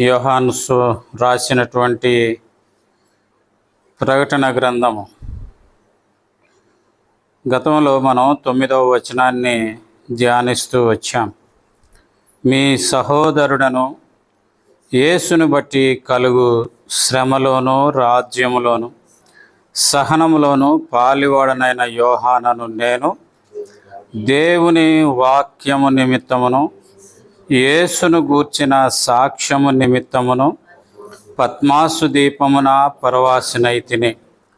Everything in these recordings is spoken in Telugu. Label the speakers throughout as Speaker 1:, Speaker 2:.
Speaker 1: యోహాను రాసినటువంటి ప్రకటన గ్రంథము. గతంలో మనం తొమ్మిదవ వచనాన్ని ధ్యానిస్తూ వచ్చాం. మీ సహోదరుడను యేసును బట్టి కలుగు శ్రమలోను రాజ్యములోను సహనములోను పాలివాడనైన యోహానను నేను దేవుని వాక్యము నిమిత్తమును యేసును గూర్చిన సాక్ష్యము నిమిత్తమును పద్మాసు దీపమున పరవాసినైతిని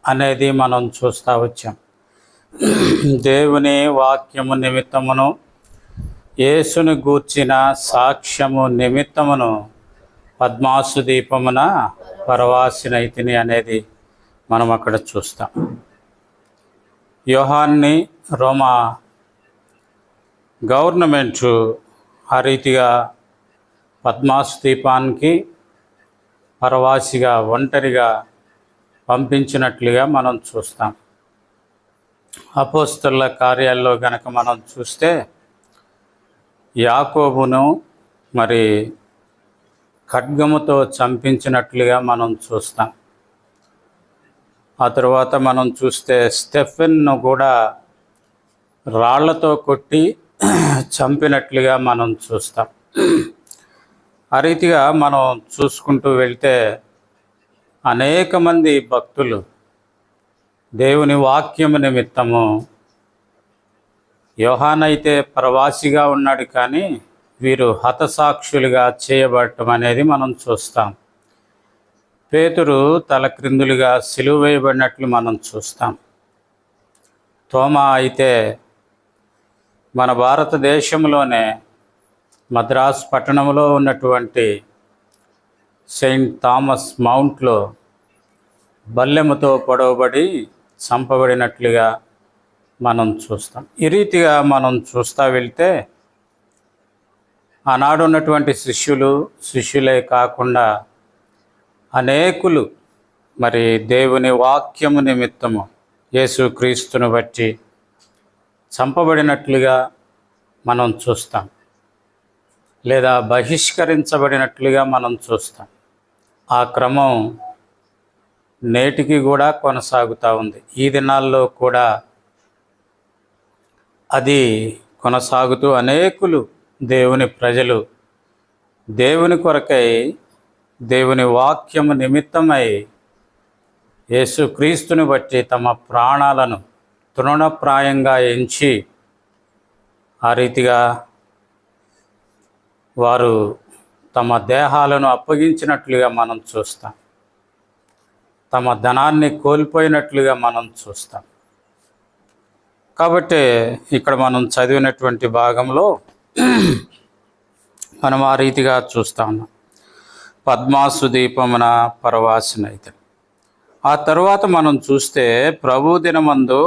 Speaker 1: అనేది మనం చూస్తూ వచ్చాం. దేవుని వాక్యము నిమిత్తమును యేసును గూర్చిన సాక్ష్యము నిమిత్తమును పద్మాసు దీపమున పరవాసినైతిని అనేది మనం అక్కడ చూస్తాం. యోహాన్ని రోమా గవర్నమెంటు ఆ రీతిగా పద్మాస్దీపానికి పరవాసిగా ఒంటరిగా పంపించినట్లుగా మనం చూస్తాం. అపోస్తుల కార్యాల్లో గనక మనం చూస్తే యాకోబును మరి ఖడ్గముతో చంపించినట్లుగా మనం చూస్తాం. ఆ తర్వాత మనం చూస్తే స్టెఫెన్ను కూడా రాళ్ళతో కొట్టి చంపినట్లుగా మనం చూస్తాం. ఆ రీతిగా మనం చూసుకుంటూ వెళ్తే అనేక మంది భక్తులు దేవుని వాక్యము నిమిత్తము యోహానైతే ప్రవాసిగా ఉన్నాడు కానీ వీరు హతసాక్షులుగా చేయబడటం అనేది మనం చూస్తాం. పేతురు తలక్రిందులుగా సిలువ వేయబడినట్లు మనం చూస్తాం. తోమా అయితే మన భారతదేశంలోనే మద్రాస్ పట్టణంలో ఉన్నటువంటి సెయింట్ థామస్ మౌంట్లో బల్లెముతో పొడవబడి చంపబడినట్లుగా మనం చూస్తాం. ఈ రీతిగా మనం చూస్తూ వెళ్తే ఆనాడు ఉన్నటువంటి శిష్యులు శిష్యులే కాకుండా అనేకులు మరి దేవుని వాక్యము నిమిత్తము యేసుక్రీస్తును బట్టి చంపబడినట్లుగా మనం చూస్తాం. లేదా బహిష్కరించబడినట్లుగా మనం చూస్తాం. ఆ క్రమం నేటికి కూడా కొనసాగుతూ ఉంది. ఈ దినాల్లో కూడా అది కొనసాగుతూ అనేకులు దేవుని ప్రజలు దేవుని కొరకై దేవుని వాక్యము నిమిత్తమై యేసుక్రీస్తుని బట్టి తమ ప్రాణాలను తృణప్రాయంగా ఎంచి ఆ రీతిగా వారు తమ దేహాలను అప్పగించినట్లుగా మనం చూస్తాం. తమ ధనాన్ని కోల్పోయినట్లుగా మనం చూస్తాం. కాబట్టి ఇక్కడ మనం చదివినటువంటి భాగంలో మనం ఆ రీతిగా చూస్తా ఉన్నాం. పద్మాసు దీపమున పరవాసినైతే ఆ తర్వాత మనం చూస్తే ప్రభు దినమందు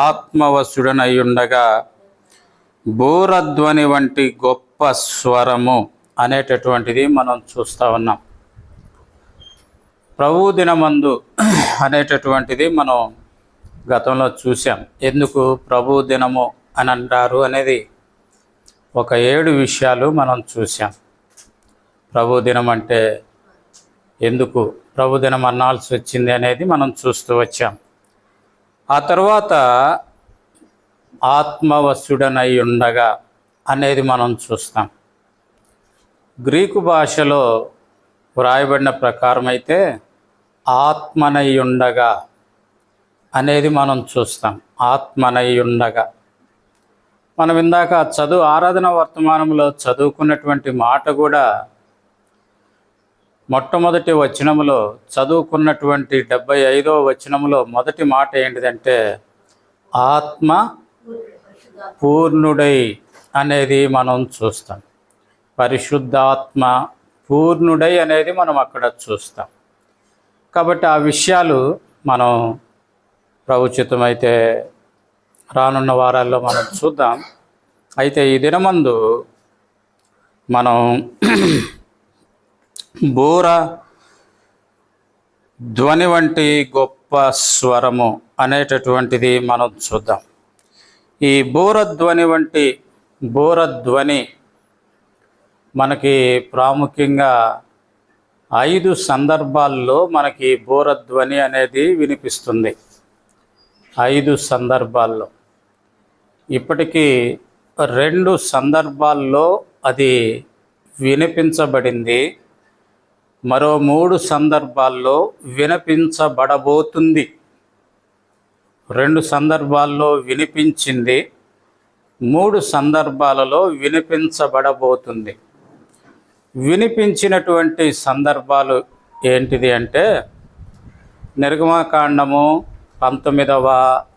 Speaker 1: ఆత్మవశుడనై ఉండగా బూరధ్వని వంటి గొప్ప స్వరము అనేటటువంటిది మనం చూస్తూ ఉన్నాం. ప్రభు దినమందు అనేటటువంటిది మనం గతంలో చూసాం ఎందుకు ప్రభు దినము అని అంటారు అనేది ఒక ఏడు విషయాలు మనం చూసాం ప్రభు దినం అంటే ఎందుకు ప్రభుదినం అన్నాల్సి అనాల్సి వచ్చింది అనేది మనం చూస్తూ వచ్చాం. ఆ తర్వాత ఆత్మవశుడనై ఉండగా అనేది మనం చూస్తాం. గ్రీకు భాషలో వ్రాయబడిన ప్రకారం అయితే ఆత్మనై ఉండగా అనేది మనం చూస్తాం. ఆత్మనై ఉండగా. మనం ఇందాక చదువు ఆరాధన వర్తమానంలో చదువుకున్నటువంటి మాట కూడా మొట్టమొదటి వచనములో చదువుకున్నటువంటి డెబ్బై ఐదో వచనములో మొదటి మాట ఏంటిదంటే ఆత్మ పూర్ణుడై అనేది మనం చూస్తాం. పరిశుద్ధాత్మ పూర్ణుడై అనేది మనం అక్కడ చూస్తాం. కాబట్టి ఆ విషయాలు మనం ప్రవచితమైతే రానున్న వారాల్లో మనం చూద్దాం. అయితే ఈ దినమందు మనం బూర ధ్వని వంటి గొప్ప స్వరము అనేటటువంటిది మనం చూద్దాం. ఈ బూరధ్వని వంటి బూరధ్వని మనకి ప్రాముఖ్యంగా ఐదు సందర్భాల్లో మనకి బోరధ్వని అనేది వినిపిస్తుంది. ఐదు సందర్భాల్లో. ఇప్పటికీ రెండు సందర్భాల్లో అది వినిపించబడింది. మరో మూడు సందర్భాల్లో వినిపించబడబోతుంది. రెండు సందర్భాల్లో వినిపించింది మూడు సందర్భాలలో వినిపించబడబోతుంది. వినిపించినటువంటి సందర్భాలు ఏంటిది అంటే నిర్గమాకాండము పంతొమ్మిదవ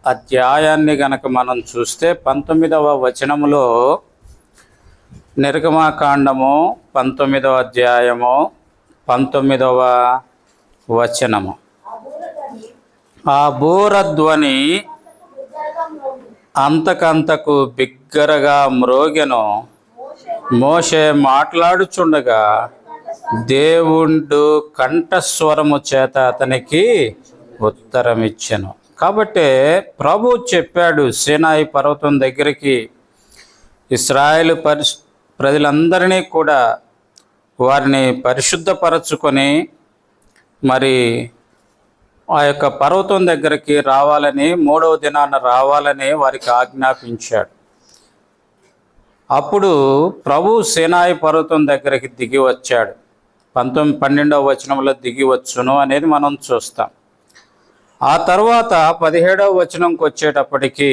Speaker 1: అధ్యాయాన్ని గనక మనం చూస్తే పంతొమ్మిదవ వచనములో నిర్గమాకాండము పంతొమ్మిదవ అధ్యాయము పంతొమ్మిదవ వచనము. ఆ బూరధ్వని అంతకంతకు బిగ్గరగా మ్రోగెను. మోషే మాట్లాడుచుండగా దేవుడు కంఠస్వరము చేత అతనికి ఉత్తరమిచ్చెను. కాబట్టి ప్రభు చెప్పాడు సేనాయి పర్వతం దగ్గరికి ఇస్రాయేల్ పరి ప్రజలందరినీ కూడా వారిని పరిశుద్ధపరచుకొని మరి ఆ యొక్క పర్వతం దగ్గరికి రావాలని మూడవ దినాన రావాలని వారికి ఆజ్ఞాపించాడు. అప్పుడు ప్రభు సేనాయి పర్వతం దగ్గరికి దిగి వచ్చాడు. పంతొమ్మిది పన్నెండవ వచనంలో దిగి వచ్చును అనేది మనం చూస్తాం. ఆ తర్వాత పదిహేడవ వచనంకి వచ్చేటప్పటికీ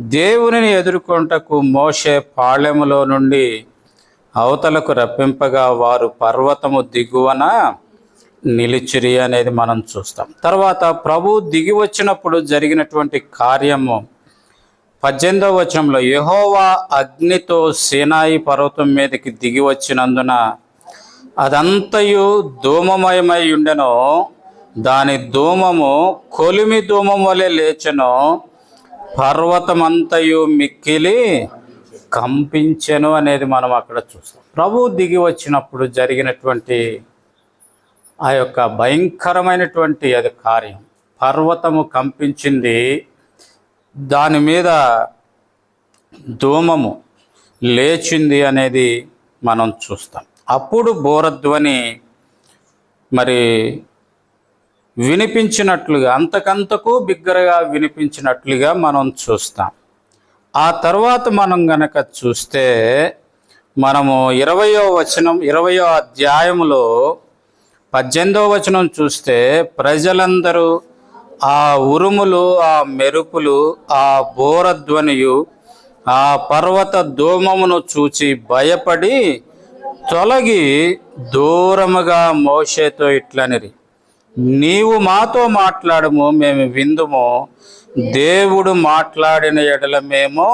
Speaker 1: దేవునిని ఎదుర్కొంటకు మోషే పాళెములో నుండి అవతలకు రప్పింపగా వారు పర్వతము దిగువన నిలిచిరి అనేది మనం చూస్తాం. తర్వాత ప్రభు దిగి వచ్చినప్పుడు జరిగినటువంటి కార్యము పద్దెనిమిదవ వచనంలో యహోవా అగ్నితో సేనాయి పర్వతం మీదకి దిగి వచ్చినందున అదంతయు ధూమమయమై ఉండెను. దాని ధూమము కొలిమి ధూమం వలె లేచెను. పర్వతమంతయు మిక్కిలి కంపించెను అనేది మనం అక్కడ చూస్తాం. ప్రభు దిగి వచ్చినప్పుడు జరిగినటువంటి ఆ యొక్క భయంకరమైనటువంటి అది కార్యం. పర్వతము కంపించింది దాని మీద ధూమము లేచింది అనేది మనం చూస్తాం. అప్పుడు బోరధ్వని మరి వినిపించినట్లుగా అంతకంతకు బిగ్గరగా వినిపించినట్లుగా మనం చూస్తాం. ఆ తర్వాత మనం గనక చూస్తే మనము ఇరవయో వచనం ఇరవయో అధ్యాయములో పద్దెనిమిదవ వచనం చూస్తే ప్రజలందరూ ఆ ఉరుములు ఆ మెరుపులు ఆ బోరధ్వనియు ఆ పర్వత ధూమమును చూచి భయపడి తొలగి దూరముగా మోషేతో ఇట్లనిరి. నీవు మాతో మాట్లాడము మేము విందుము. దేవుడు మాట్లాడిన ఎడల మేము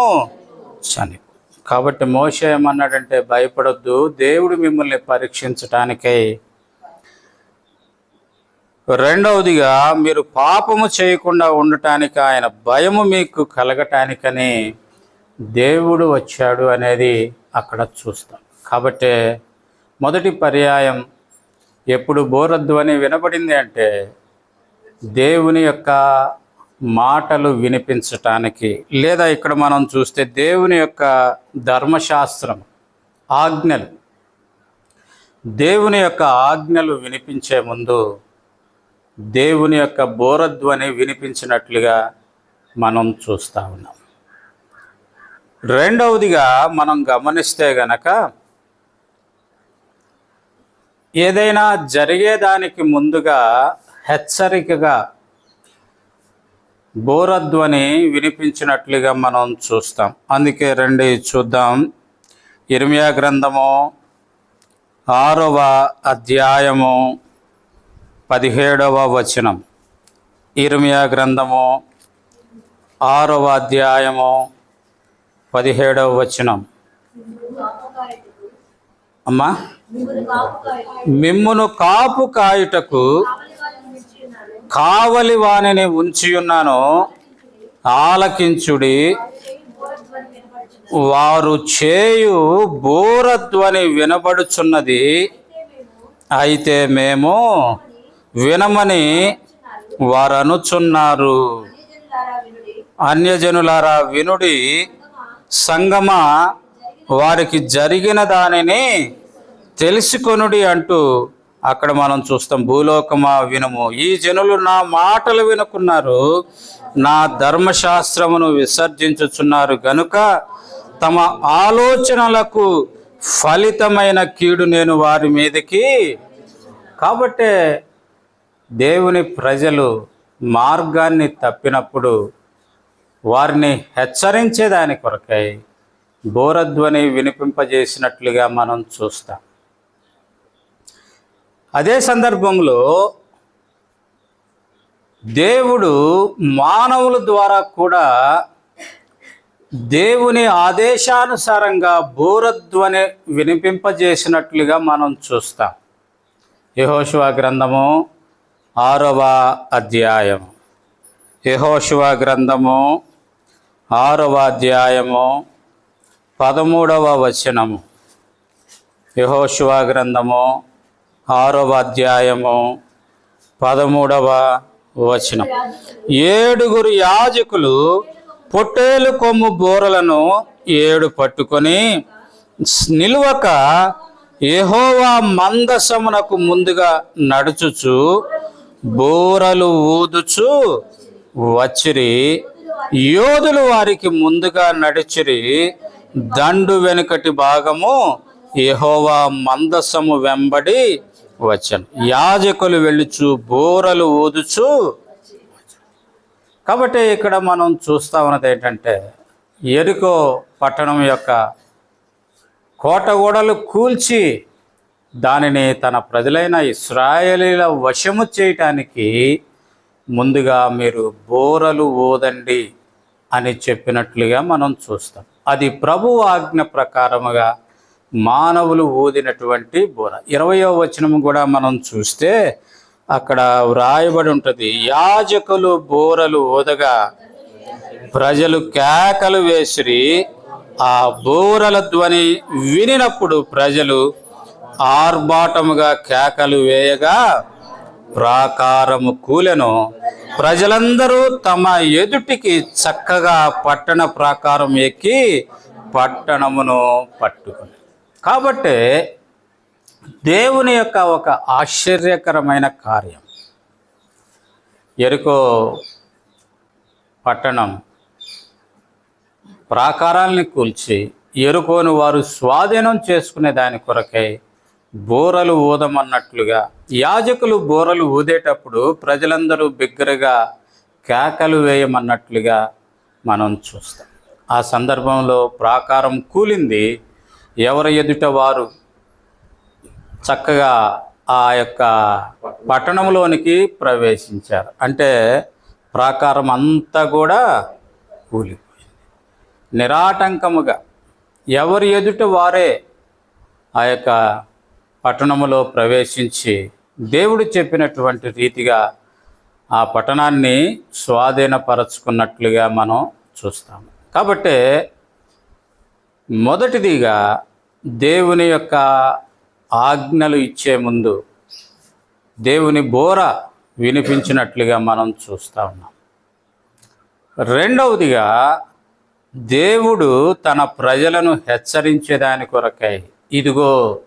Speaker 1: చని కాబట్టి మోస ఏమన్నాడంటే భయపడొద్దు దేవుడు మిమ్మల్ని పరీక్షించటానికై. రెండవదిగా మీరు పాపము చేయకుండా ఉండటానికి ఆయన భయము మీకు కలగటానికని దేవుడు వచ్చాడు అనేది అక్కడ చూస్తాం. కాబట్టి మొదటి పర్యాయం ఎప్పుడు బోరధ్వని వినబడింది అంటే దేవుని యొక్క మాటలు వినిపించటానికి. లేదా ఇక్కడ మనం చూస్తే దేవుని యొక్క ధర్మశాస్త్రం ఆజ్ఞలు. దేవుని యొక్క ఆజ్ఞలు వినిపించే ముందు దేవుని యొక్క బోరధ్వని వినిపించినట్లుగా మనం చూస్తూ ఉన్నాం. రెండవదిగా మనం గమనిస్తే గనక ఏదైనా జరిగేదానికి ముందుగా హెచ్చరికగా బోరధ్వని వినిపించినట్లుగా మనం చూస్తాం. అందుకే రండి చూద్దాం. ఇర్మియా గ్రంథము ఆరవ అధ్యాయము పదిహేడవ వచనం. ఇర్మియా గ్రంథము ఆరవ అధ్యాయము పదిహేడవ వచనం. అమ్మా? మిమ్మును కాపు కాయుటకు కావలి వాణిని ఉంచియున్నాను ఆలకించుడి. వారు చేయు బోరధ్వని వినబడుచున్నది. అయితే మేము వినమని వారు అనుచున్నారు అన్యజనులారా వినుడి. సంగమ వారికి జరిగిన దానిని తెలుసుకొనుడి అంటూ అక్కడ మనం చూస్తాం భూలోకమా వినము. ఈ జనులు నా మాటలు వినుకున్నారు నా ధర్మశాస్త్రమును విసర్జించుచున్నారు. గనుక తమ ఆలోచనలకు ఫలితమైన కీడు నేను వారి మీదకి. కాబట్టే దేవుని ప్రజలు మార్గాన్ని తప్పినప్పుడు వారిని హెచ్చరించేదాని కొరకై బోరధ్వని వినిపింపజేసినట్లుగా మనం చూస్తాం. అదే సందర్భంలో దేవుడు మానవుల ద్వారా కూడా దేవుని ఆదేశానుసారంగా బోరధ్వని వినిపింపజేసినట్లుగా మనం చూస్తాం. యహోశివ గ్రంథము ఆరవ అధ్యాయం. యహోశివ గ్రంథము ఆరవ అధ్యాయము పదమూడవ వచనము. యహోశివ గ్రంథము ఆరవ అధ్యాయము పదమూడవ వచనం. ఏడుగురు యాజకులు పొట్టేలు కొమ్ము బోరలను ఏడు పట్టుకొని నిలువక ఎహోవా మందసమునకు ముందుగా నడుచుచు బోరలు ఊదుచు వచ్చిరి. యోధులు వారికి ముందుగా నడిచిరి. దండు వెనుకటి భాగము ఎహోవా మందసము వెంబడి వచ్చాను యాజకులు వెళ్ళుచు బోరలు ఊదుచు. కాబట్టి ఇక్కడ మనం చూస్తా ఉన్నది ఏంటంటే ఎరుకో పట్టణం యొక్క కోటగోడలు కూల్చి దానిని తన ప్రజలైన ఇస్రాయలీల వశము చేయటానికి ముందుగా మీరు బోరలు ఊదండి అని చెప్పినట్లుగా మనం చూస్తాం. అది ప్రభు ఆజ్ఞ ప్రకారముగా మానవులు ఊదినటువంటి బోర. ఇరవయో వచనము కూడా మనం చూస్తే అక్కడ వ్రాయబడి ఉంటుంది యాజకులు బోరలు ఊదగా ప్రజలు కేకలు వేసిరి ఆ బోరల ధ్వని వినినప్పుడు ప్రజలు ఆర్భాటముగా కేకలు వేయగా ప్రాకారము కూలెను. ప్రజలందరూ తమ ఎదుటికి చక్కగా పట్టణ ప్రాకారం ఎక్కి పట్టణమును పట్టుకుని కాబట్టి దేవుని యొక్క ఒక ఆశ్చర్యకరమైన కార్యం. ఎరుకో పట్టణం ప్రాకారాల్ని కూల్చి ఎరుకోని వారు స్వాధీనం చేసుకునే దాని కొరకై బోరలు ఊదమన్నట్లుగా యాజకులు బోరలు ఊదేటప్పుడు ప్రజలందరూ బిగ్గరగా కేకలు వేయమన్నట్లుగా మనం చూస్తాం. ఆ సందర్భంలో ప్రాకారం కూలింది ఎవరి ఎదుట వారు చక్కగా ఆ యొక్క పట్టణంలోనికి ప్రవేశించారు. అంటే ప్రాకారం అంతా కూడా కూలిపోయింది. నిరాటంకముగా ఎవరి ఎదుట వారే ఆ యొక్క పట్టణములో ప్రవేశించి దేవుడు చెప్పినటువంటి రీతిగా ఆ పట్టణాన్ని స్వాధీనపరచుకున్నట్లుగా మనం చూస్తాము. కాబట్టి మొదటిదిగా దేవుని యొక్క ఆజ్ఞలు ఇచ్చే ముందు దేవుని బోర వినిపించినట్లుగా మనం చూస్తూ ఉన్నాం. రెండవదిగా దేవుడు తన ప్రజలను హెచ్చరించేదాని కొరకై ఇదిగో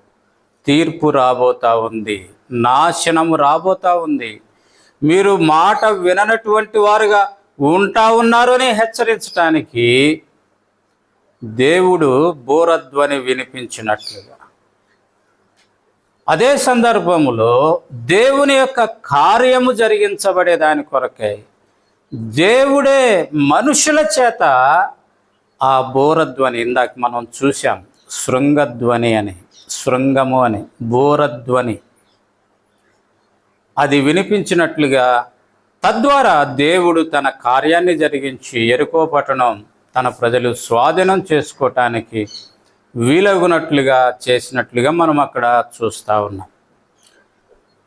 Speaker 1: తీర్పు రాబోతా ఉంది నాశనము రాబోతా ఉంది. మీరు మాట విననటువంటి వారుగా ఉంటా ఉన్నారని హెచ్చరించడానికి హెచ్చరించటానికి దేవుడు బోరధ్వని వినిపించినట్లుగా. అదే సందర్భంలో దేవుని యొక్క కార్యము జరిగించబడే దాని కొరకై దేవుడే మనుషుల చేత ఆ బోరధ్వని ఇందాక మనం చూసాం శృంగధ్వని అని శృంగము అని బోరధ్వని. అది వినిపించినట్లుగా తద్వారా దేవుడు తన కార్యాన్ని జరిగించి ఎరుకో పట్టణం తన ప్రజలు స్వాధీనం చేసుకోవటానికి వీలగునట్లుగా చేసినట్లుగా మనం అక్కడ చూస్తూ ఉన్నాం.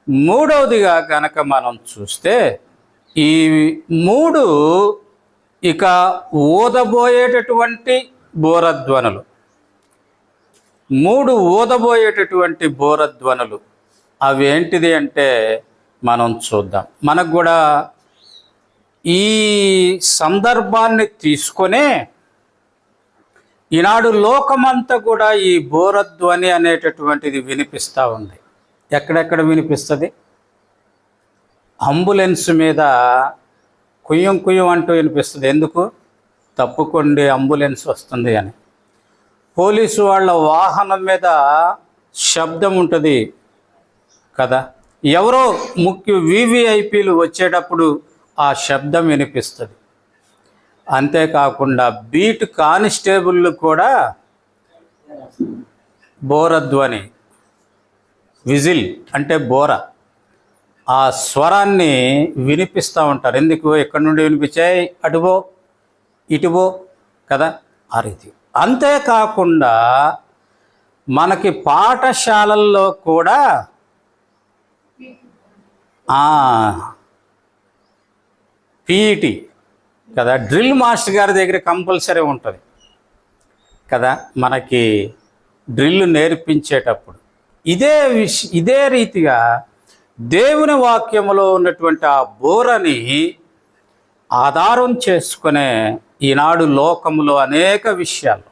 Speaker 1: మూడవదిగా కనుక మనం చూస్తే ఈ మూడు ఇక ఊదబోయేటటువంటి బోరధ్వనులు. మూడు ఊదబోయేటటువంటి బోరధ్వనులు. అవి ఏంటిది అంటే మనం చూద్దాం. మనకు కూడా ఈ సందర్భాన్ని తీసుకొనే ఈనాడు లోకమంతా కూడా ఈ బోరధ్వని అనేటటువంటిది వినిపిస్తూ ఉంది. ఎక్కడెక్కడ వినిపిస్తుంది? అంబులెన్స్ మీద కుయ్యం కుయ్యం అంటూ వినిపిస్తుంది. ఎందుకు? తప్పుకోండి అంబులెన్స్ వస్తుంది అని. పోలీసు వాళ్ళ వాహనం మీద శబ్దం ఉంటుంది కదా? ఎవరో ముఖ్య వివిఐపీలు వచ్చేటప్పుడు ఆ శబ్దం వినిపిస్తుంది. అంతేకాకుండా బీట్ కానిస్టేబుల్ కూడా బోరధ్వని విజిల్ అంటే బోర. ఆ స్వరాన్ని వినిపిస్తూ ఉంటారు. ఎందుకు ఎక్కడి నుండి వినిపించాయి? అటుబో ఇటుబో కదా? ఆ రీతి. అంతేకాకుండా మనకి పాఠశాలల్లో కూడా పీఈటీ కదా డ్రిల్ మాస్టర్ గారి దగ్గర కంపల్సరీ ఉంటుంది కదా మనకి డ్రిల్ నేర్పించేటప్పుడు. ఇదే విష ఇదే రీతిగా దేవుని వాక్యంలో ఉన్నటువంటి ఆ బోరని ఆధారం చేసుకునే ఈనాడు లోకములో అనేక విషయాలు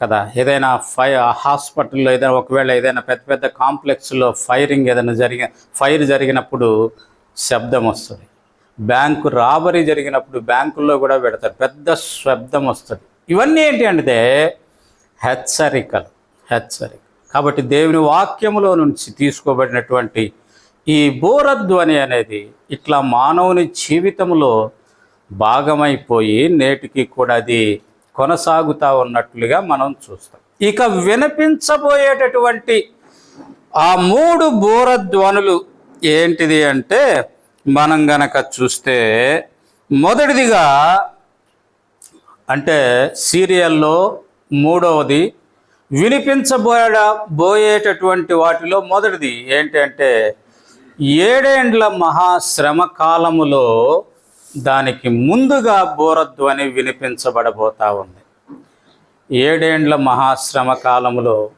Speaker 1: కదా ఏదైనా ఫై హాస్పిటల్లో ఏదైనా ఒకవేళ ఏదైనా పెద్ద పెద్ద కాంప్లెక్స్లో ఫైరింగ్ ఏదైనా జరిగిన ఫైర్ జరిగినప్పుడు శబ్దం వస్తుంది. బ్యాంకు రాబరీ జరిగినప్పుడు బ్యాంకుల్లో కూడా పెడతారు. పెద్ద శబ్దం వస్తుంది. ఇవన్నీ ఏంటి అంటే హెచ్చరికలు. హెచ్చరిక కాబట్టి దేవుని వాక్యములో నుంచి తీసుకోబడినటువంటి ఈ బోరధ్వని అనేది ఇట్లా మానవుని జీవితంలో భాగమైపోయి నేటికి కూడా అది కొనసాగుతూ ఉన్నట్లుగా మనం చూస్తాం. ఇక వినిపించబోయేటటువంటి ఆ మూడు బోరధ్వనులు ఏంటిది అంటే మనం గనక చూస్తే మొదటిదిగా అంటే సీరియల్లో మూడవది వినిపించబోయడ బోయేటటువంటి వాటిలో మొదటిది ఏంటంటే ఏడేండ్ల మహాశ్రమ కాలములో దానికి ముందుగా బోరధ్వని వినిపించబడబోతా ఉంది. ఏడేండ్ల మహాశ్రమ కాలములో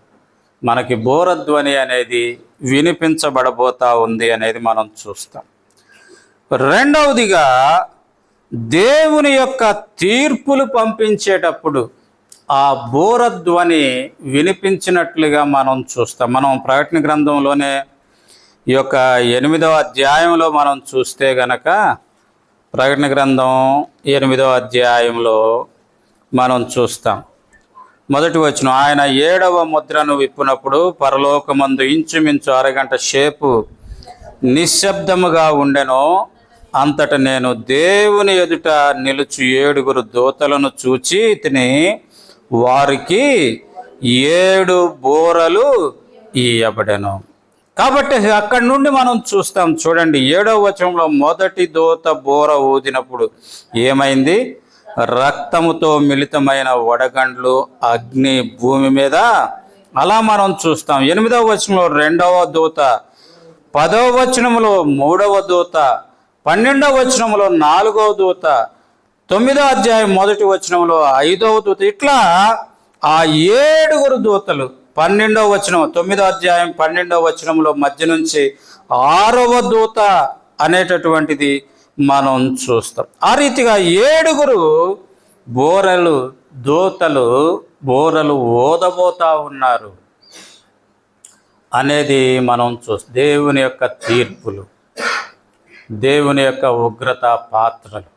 Speaker 1: మనకి బోరధ్వని అనేది వినిపించబడబోతా ఉంది అనేది మనం చూస్తాం. రెండవదిగా దేవుని యొక్క తీర్పులు పంపించేటప్పుడు ఆ బోరధ్వని వినిపించినట్లుగా మనం చూస్తాం. మనం ప్రకటన గ్రంథంలోనే ఈ యొక్క ఎనిమిదవ అధ్యాయంలో మనం చూస్తే గనక ప్రకటన గ్రంథం ఎనిమిదవ అధ్యాయంలో మనం చూస్తాం. మొదటి వచ్చిన ఆయన ఏడవ ముద్రను విప్పినప్పుడు పరలోకమందు ఇంచుమించు అరగంట సేపు నిశ్శబ్దముగా ఉండెను అంతట నేను దేవుని ఎదుట నిలుచు ఏడుగురు దూతలను చూచి తిని వారికి ఏడు బోరలు ఇయ్యబడెను. కాబట్టి అక్కడి నుండి మనం చూస్తాం చూడండి ఏడవ వచనంలో మొదటి దూత బోర ఊదినప్పుడు ఏమైంది? రక్తముతో మిళితమైన వడగండ్లు అగ్ని భూమి మీద అలా మనం చూస్తాం. ఎనిమిదవ వచనంలో రెండవ దూత పదవ వచనంలో మూడవ దూత పన్నెండవ వచనంలో నాలుగవ దూత తొమ్మిదవ అధ్యాయం మొదటి వచనంలో ఐదవ దూత. ఇట్లా ఆ ఏడుగురు దూతలు పన్నెండవ వచనం తొమ్మిదవ అధ్యాయం పన్నెండవ వచనంలో మధ్య నుంచి ఆరవ దూత అనేటటువంటిది మనం చూస్తాం. ఆ రీతిగా ఏడుగురు బోరలు దూతలు బోరలు ఓదబోతా ఉన్నారు. అనేది మనం చూస్తాం. దేవుని యొక్క తీర్పులు. దేవుని యొక్క ఉగ్రత పాత్రలు.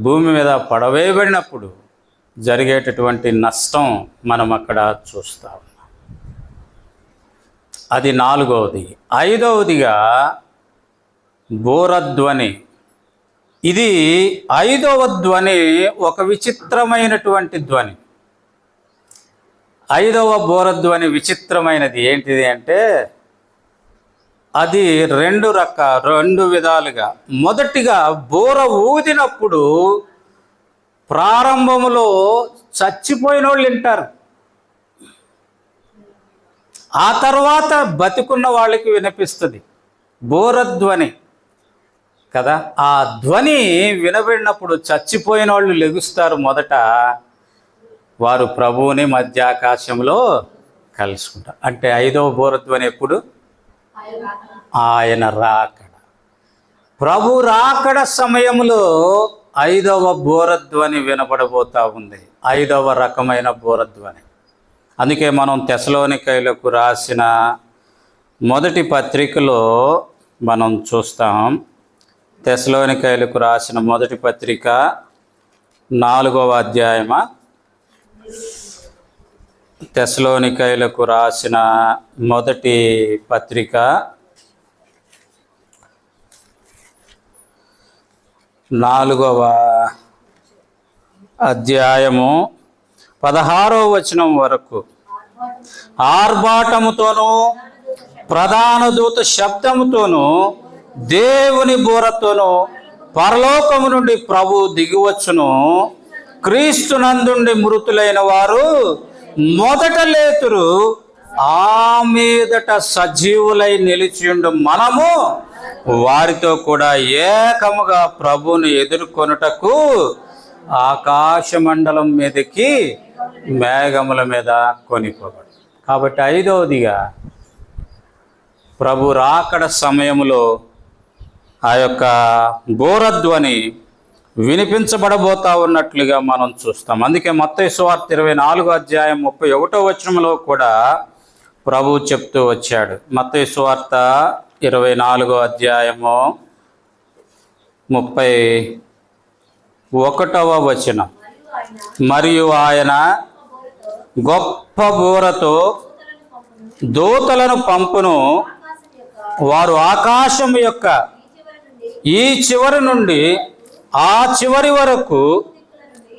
Speaker 1: భూమి మీద పడవేయబడినప్పుడు జరిగేటటువంటి నష్టం మనం అక్కడ చూస్తా ఉన్నాం. అది నాలుగవది. ఐదవదిగా బోరధ్వని. ఇది ఐదవ ధ్వని ఒక విచిత్రమైనటువంటి ధ్వని. ఐదవ బోరధ్వని విచిత్రమైనది. ఏంటిది అంటే అది రెండు రక రెండు విధాలుగా. మొదటిగా బోర ఊదినప్పుడు ప్రారంభంలో చచ్చిపోయిన వాళ్ళు వింటారు. ఆ తర్వాత బతికున్న వాళ్ళకి వినిపిస్తుంది. బోరధ్వని కదా? ఆ ధ్వని వినబడినప్పుడు చచ్చిపోయిన వాళ్ళు లెగుస్తారు మొదట. వారు ప్రభువుని మధ్యాకాశంలో కలుసుకుంటారు. అంటే ఐదవ బోరధ్వని ఎప్పుడు? ఆయన రాకడ. ప్రభు రాకడ సమయంలో ఐదవ బోరధ్వని వినపడబోతా ఉంది. ఐదవ రకమైన బోరధ్వని. అందుకే మనం తెసలోనికైలకు రాసిన మొదటి పత్రికలో మనం చూస్తాం. తెసలోనికైలకు రాసిన మొదటి పత్రిక నాలుగవ అధ్యాయమా? తెసలోనికాయలకు రాసిన మొదటి పత్రిక నాలుగవ అధ్యాయము పదహారో వచనం వరకు. ఆర్భాటముతోనూ ప్రధాన దూత శబ్దముతోనూ దేవుని బూరతోనూ పరలోకము నుండి ప్రభు దిగివచ్చును. క్రీస్తునందుండి మృతులైన వారు మొదట లేతురు ఆ మీదట సజీవులై నిలిచిండు మనము వారితో కూడా ఏకముగా ప్రభువుని ఎదుర్కొనుటకు ఆకాశ మండలం మీదకి మేఘముల మీద కొనిపోబడు. కాబట్టి ఐదవదిగా ప్రభు రాకడ సమయంలో ఆ యొక్క బోరధ్వని వినిపించబడబోతా ఉన్నట్లుగా మనం చూస్తాం. అందుకే మొత్త సువార్త ఇరవై నాలుగు అధ్యాయం ముప్పై ఒకటో వచనంలో కూడా ప్రభు చెప్తూ వచ్చాడు. మత్తయి సువార్త ఇరవై నాలుగో అధ్యాయము ముప్పై ఒకటవ వచనం. మరియు ఆయన గొప్ప బూరతో దూతలను పంపును. వారు ఆకాశం యొక్క ఈ చివరి నుండి ఆ చివరి వరకు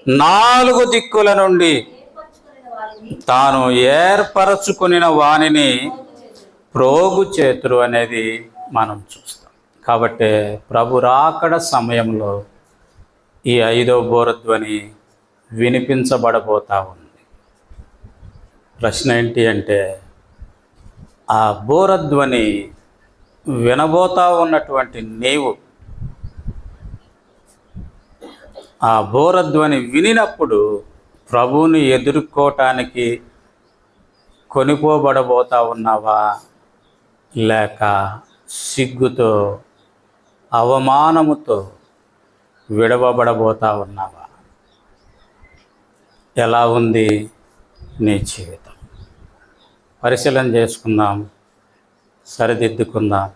Speaker 1: నాలుగు దిక్కుల నుండి తాను ఏర్పరచుకునిన వానిని ప్రోగు చేతురు అనేది మనం చూస్తాం. కాబట్టి ప్రభు రాకడ సమయంలో ఈ ఐదో బోరధ్వని వినిపించబడబోతా ఉంది. ప్రశ్న ఏంటి అంటే ఆ బోరధ్వని వినబోతా ఉన్నటువంటి నీవు ఆ బోరధ్వని వినినప్పుడు ప్రభువుని ఎదుర్కోవటానికి కొనిపోబడబోతా ఉన్నావా? లేక సిగ్గుతో అవమానముతో విడవబడబోతా ఉన్నావా? ఎలా ఉంది నీ జీవితం? పరిశీలన చేసుకుందాం సరిదిద్దుకుందాం.